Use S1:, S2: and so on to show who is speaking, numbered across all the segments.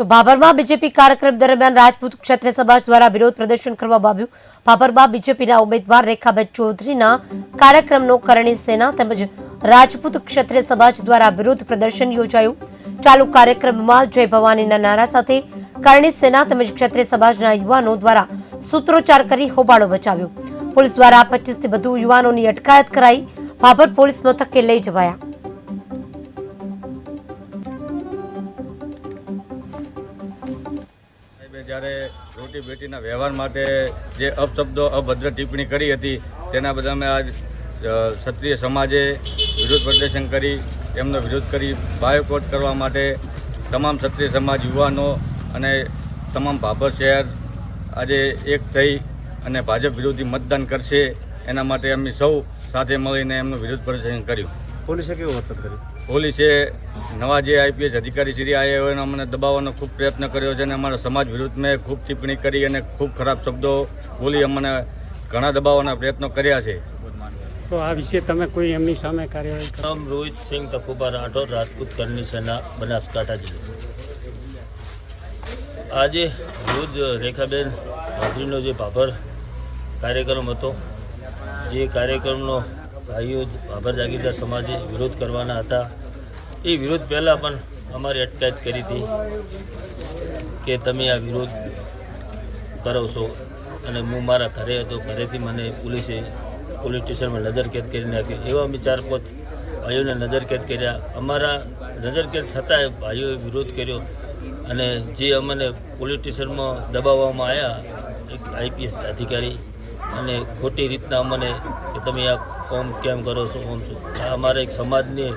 S1: તો ભાભરમાં બીજેપી કાર્યક્રમ દરમિયાન રાજપૂત ક્ષત્રિય સમાજ દ્વારા વિરોધ પ્રદર્શન કરવામાં આવ્યું. ભાભરમાં બીજેપીના ઉમેદવાર રેખાબેન ચૌધરીના કાર્યક્રમનો કરણી સેના તેમજ રાજપૂત ક્ષત્રિય સમાજ દ્વારા વિરોધ પ્રદર્શન યોજાયું. ચાલુ કાર્યક્રમમાં જય ભવાનીના નારા સાથે કરણી સેના તેમજ ક્ષત્રિય સમાજના યુવાનો દ્વારા સૂત્રોચ્ચાર કરી હોબાળો બચાવ્યો પોલીસ દ્વારા પચીસથી વધુ યુવાનોની અટકાયત કરાઈ. ભાભર પોલીસ મથકે લઈ જવાયા.
S2: સાહેબે જ્યારે રોટી બેટીના વ્યવહાર માટે જે અપશબ્દો, અભદ્ર ટિપ્પણી કરી હતી, તેના બદલે અમે આજ ક્ષત્રિય સમાજે વિરોધ પ્રદર્શન કરી, એમનો વિરોધ કરી, બાયોકોટ કરવા માટે તમામ ક્ષત્રિય સમાજ યુવાનો અને તમામ ભાભર શહેર આજે એક થઈ અને ભાજપ વિરોધી મતદાન કરશે, એના માટે અમે સૌ સાથે મળીને એમનું વિરોધ પ્રદર્શન કર્યું.
S3: પોલીસે કેવું વર્તન કર્યું?
S2: પોલીસે નવા જે આઈપીએસ અધિકારી શ્રી આવ્યા હોય એનો અમને દબાવવાનો ખૂબ પ્રયત્ન કર્યો છે અને અમારા સમાજ વિરુદ્ધ મેં ખૂબ ટિપ્પણી કરી અને ખૂબ ખરાબ શબ્દો બોલી અમને ઘણા દબાવવાના પ્રયત્નો કર્યા છે.
S4: તો આ વિશે તમે કોઈ એમની સામે કાર્યવાહી કરો?
S5: નામ રોહિત સિંહ તકુબા રાઠોડ રાજપૂત કરની સેના બનાસકાંઠા જિલ્લો. આજે રોજ રેખાબેન ચૌધરીનો જે ભાભર કાર્યક્રમ હતો જે કાર્યક્રમનો ભાઈઓ ભાભર જાગીરદાર સમાજે વિરોધ કરવાના હતા. એ વિરોધ પહેલાં પણ અમારી અટકાયત કરી હતી કે તમે આ વિરોધ કરો છો. અને હું મારા ઘરે હતો, ઘરેથી મને પોલીસે પોલીસ સ્ટેશનમાં નજરકેદ કરી નાખી એવા અમે ચાર પાંચ ભાઈઓને નજરકેદ કર્યા. અમારા નજરકેદ છતાંય ભાઈઓએ વિરોધ કર્યો. અને જે અમને પોલીસ સ્ટેશનમાં દબાવવામાં આવ્યા, એક આઈપીએસ અધિકારી અને ખોટી રીતના અમને કે તમે આ કોમ કેમ કરો છો, કોમ છો? આ અમારા એક સમાજની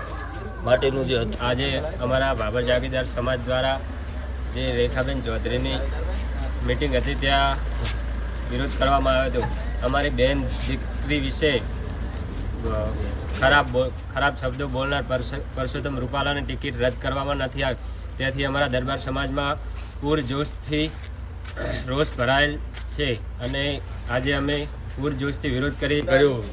S5: માટેનું જે
S6: આજે અમારા બાબર જાગીરદાર સમાજ દ્વારા જે રેખાબેન ચૌધરીની મિટિંગ હતી, ત્યાં વિરોધ કરવામાં આવ્યો હતો. અમારી બેન દીકરી વિશે ખરાબ ખરાબ શબ્દો બોલનાર પરસ- પરસોત્તમ રૂપાલાની ટિકિટ રદ કરવામાં નથી આવી. તેથી અમારા દરબાર સમાજમાં પૂરજોશથી રોષ ભરાયેલ છે. અને આજે અમે પૂરજોશથી વિરોધ કરી
S2: કર્યું.